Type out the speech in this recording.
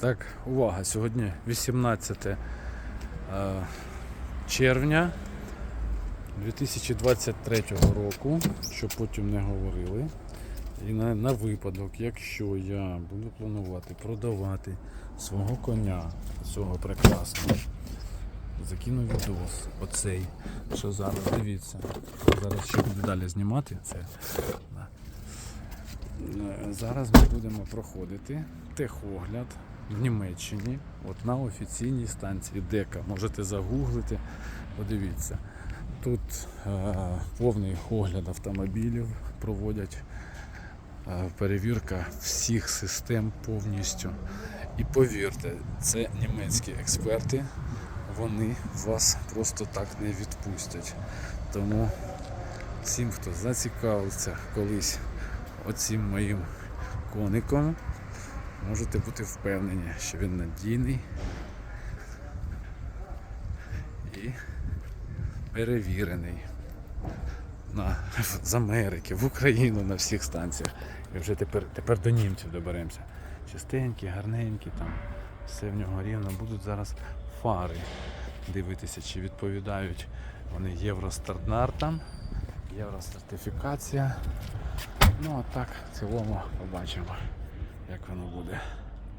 Так, увага, сьогодні 18 е, червня 2023 року, щоб потім не говорили. І на, на випадок, якщо я буду планувати продавати свого коня, цього прекрасного, закину відос, оцей, що зараз, дивіться. Зараз ще буду далі знімати це. Е, Зараз ми будемо проходити техогляд в Німеччині, от на офіційній станції ДЕКА. Можете загуглити, подивіться. Тут е, повний огляд автомобілів проводять, е, перевірка всіх систем повністю. І повірте, це німецькі експерти, вони вас просто так не відпустять. Тому всім, хто зацікавився колись оцим моїм коником, можете бути впевнені, що він надійний і перевірений на, з Америки, в Україну на всіх станціях. І вже тепер, тепер до німців доберемося. Чистенькі, гарненькі, там все в нього рівно. Будуть зараз фари дивитися, чи відповідають вони євростандартам, євросертифікація. Ну а так в цілому побачимо, як воно буде.